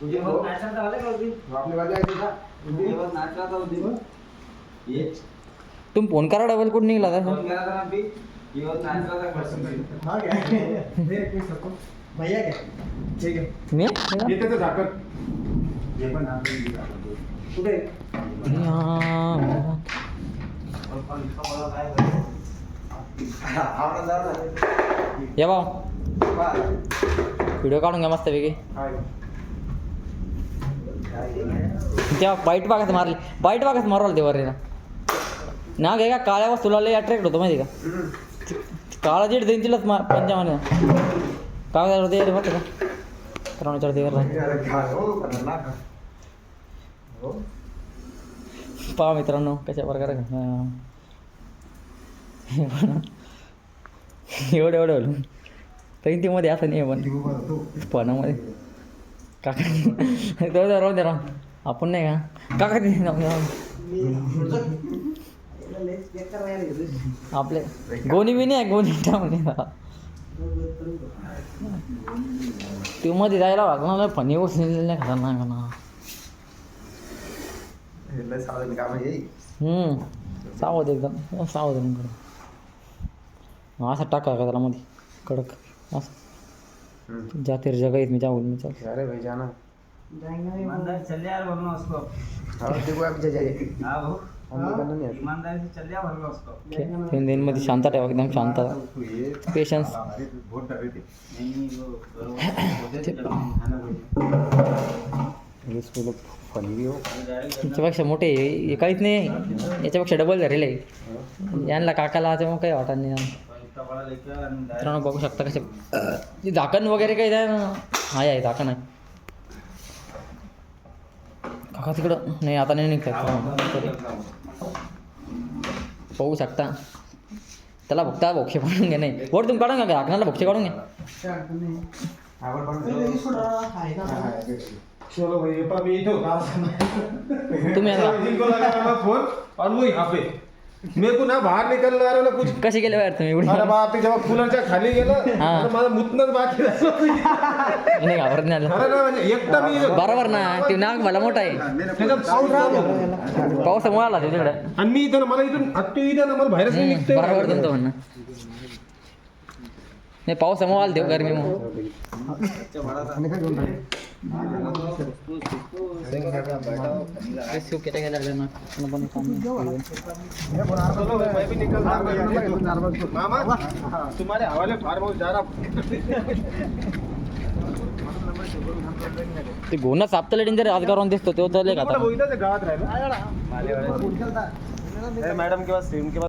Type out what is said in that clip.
तुझे हो. भाऊ? आला का आहे का भाऊ उद्या. ये. तुम्ही फोन करा डबल कुठं निघला का फोन. हा क्या सबको भैया क्या ठीक है मी? ये त्याचं झाकण. हे पण. आपण. कुठे. या भाऊ. व्हिडिओ काढून घ्या मस्त पैकी त्या तेव्हा बाईट बागाच मारले. बाईट बागाच मारवलं तेव्हा रे ना ना घे का काळ्या वस्तूला लय अट्रॅक्ट होतो माहिती का? काळा जेट देईन तिलाच मा काय झालं ते होतं का? त्रणचार ते पहा मित्रांनो कशा प्रकारे हे. एवढं एवढं होलं मध्ये असं नाही आहे पण. जीव काका. तो राहू दे राहू. आपण नाही का? काका ते जाऊ. आपले गोणी बी नाही गोणी टाकून तू मध्ये जायला लागणार फनी गोष्टी नाही खतरनाक ना. सावध एकदम. सावध असा टाका का त्याला मध्ये? कडक. असं. हम्म. जाते रे जगह मी जाऊ। मी चल अरे भाई जाना। ईमानदारी चल यार वरना उसको। हाँ, देखो आप जा जाइए हाँ आता। ईमानदारी से चल यार वरना उसको। तीन दिनमध्ये शांत ठेवा एकदम शांत अरे बहुत डर रहे थे। नहीं वो फनी भी हो। याच्यापेक्षा मोठे हे काहीच नाही याच्यापेक्षा डबल झालेले आहे. यांना काकाला त्यामुळे काही वाटत नाही मित्रांनो बघू शकता कसे. झाकण वगैरे काही आहे ना. आहे आहे झाकण आहे. काका तिकडं. नाही आता नाही निघतात बघू शकता. त्याला बघता भोक्षे काढून घ्या नाही वर तुम्ही काढून घ्या झाकणाला भोक्षे काढून घ्या. चलो तुम्ही मैं फोन? और वो यहाँ पे को ना बाहर निकल है ना कुछ कसे गेले बाहेर तुम्ही एवढी अरे बाप रे जेव्हा कूलरच्या खाली गेलं हा. तर माझं मुतनच बाकी राहिलं. नाही घाबरत नाही आलं. खरं ना म्हणजे एकटा मी बरोबर ना ते नाग मला मोठा आहे. त्याच्यात पाऊस राहतो. पावसामुळे आला तिकडे. आणि मी इथं ना मला इथून आत्तो इथं ना मला बाहेरच नाही निघतोय. बरोबर तुमचं म्हणणं. नाही पावसामुळे आलं देव गरमीमुळे. चलो भाई, मैं भी निकल रहा हूँ। मामा तुम्हारे हवाले फार्म हाउस जा रहा हूँ। ते घोणं सापतले डेंजर राजकारण दिसतो तो तर लय तुम्हाला खाता बघितलं ते गावात राहिलं ए, मॅडम किंवा सेम किंवा